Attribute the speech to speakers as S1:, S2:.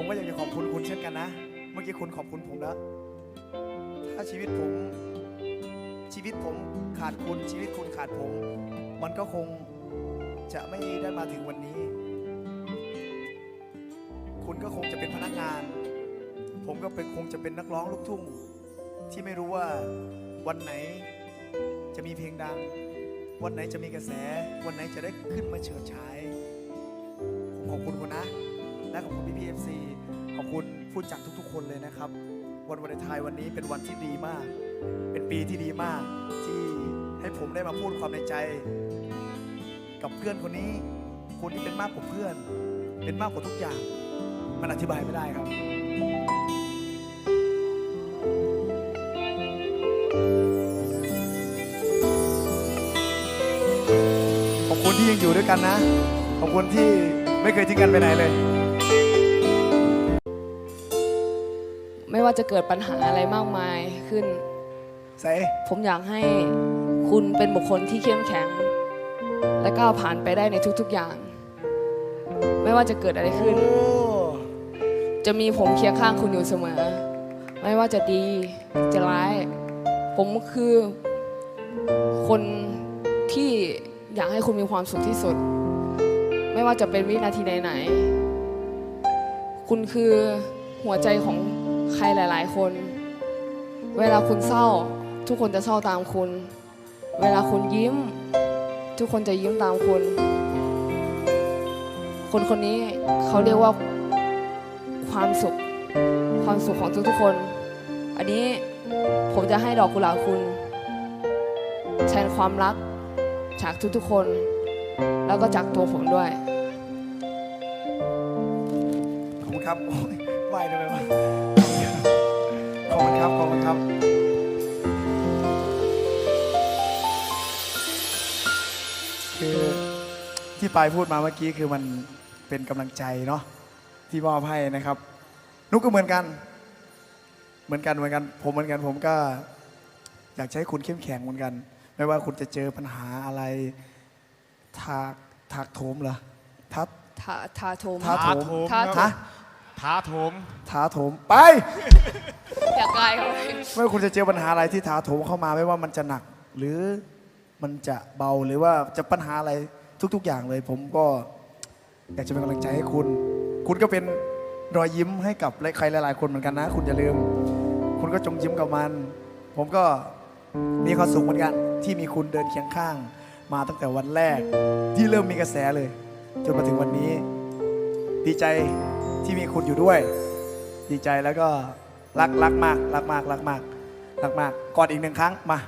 S1: ผมก็อยากจะขอบคุณคุณเช่นกันนะ เมื่อกี้คุณขอบคุณผมแล้ว ถ้าชีวิตผม ชีวิตผมขาดคุณ ชีวิตคุณขาดผม มันก็คงจะไม่ได้มาถึงวันนี้ คุณก็คงจะเป็นพนักงาน ผมก็เป็นคงจะเป็นนักร้องลูกทุ่ง ที่ไม่รู้ว่าวันไหนจะมีเพลงดัง วันไหนจะมีกระแส วันไหนจะได้ขึ้นมาเฉิดฉาย ผมขอบคุณคุณนะ และขอบคุณพี่พีเอฟซีขอบคุณผู้จัดทุกๆ คนเลยนะครับ วันวันไทยวันนี้เป็นวันที่ดีมาก เป็นปีที่ดีมาก ที่ให้ผมได้มาพูดความในใจ กับเพื่อนคนนี้ คนที่เป็นมากกว่าเพื่อน เป็นมากกว่าทุกอย่าง มันอธิบายไม่ได้ครับขอบคุณที่ยังอยู่ด้วยกันนะ ขอบคุณที่ไม่เคยทิ้งกันไปไหนเลย
S2: ไม่ว่าจะเกิดปัญหาอะไรมากมายขึ้น
S1: ใส่
S2: ผมอยากให้คุณเป็นบุคคลที่เข้มแข็ง และก้าวผ่านไปได้ในทุกๆอย่าง ไม่ว่าจะเกิดอะไรขึ้น
S1: โอ้
S2: จะมีผมเคียงข้างคุณอยู่เสมอ ไม่ว่าจะดีจะร้าย ผมคือคนที่อยากให้คุณมีความสุขที่สุด ไม่ว่าจะเป็นวินาทีไหนๆคุณคือหัวใจของ ใครหลาย ๆ คน เวลาคุณเศร้า ทุกคนจะเศร้าตามคุณ เวลาคุณยิ้ม ทุกคนจะยิ้มตามคุณ คนคนนี้เขาเรียกว่าความสุข ความสุขของทุกๆคน อันนี้ผมจะให้ดอกกุหลาบคุณ แทนความรักจากทุกๆคน แล้วก็จากตัวผมด้วย
S1: ขอบคุณครับโอ้ยไหวทำไมวะ อบคุณครับ ขอบคุณครับ คือที่ปายพูดมาเมื่อกี้คือมันเป็นกำลังใจเนาะที่มอบให้นะครับ นุกก็เหมือนกัน เหมือนกันเหมือนกัน ผมเหมือนกันผมก็อยากจะให้คุณเข้มแข็งเหมือนกัน ไม่ว่าคุณจะเจอปัญหาอะไรถากถากโถมเหรอทัด
S2: ทาทาโทม
S1: ท้าโถม
S2: ท้าโถ
S1: ฮะ
S2: ม
S3: ท้าโถม
S1: ถาโถมไป
S2: อยากไกลเขา
S1: ไม่ว่าคุณจะเจอปัญหาอะไรที่ถาโถมเข้ามาไม่ว่ามันจะหนัก หรือมันจะเบาหรือว่าจะปัญหาอะไรทุก ๆ อย่างเลย ผมก็อยากจะเป็นกำลังใจให้คุณ คุณก็เป็นรอยยิ้มให้กับใครหลาย ๆ คนเหมือนกันนะ คุณอย่าลืม คุณก็จงยิ้มกับมัน ผมก็มีความสุขเหมือนกัน ที่มีคุณเดินเคียงข้าง มาตั้งแต่วันแรก ที่เริ่มมีกระแสเลย จนมาถึงวันนี้ ดีใจที่มีคุณอยู่ด้วย ดีใจแล้วก็ รักรักมากรักมากรักมากรักมากกอดอีกหนึ่งครั้งมา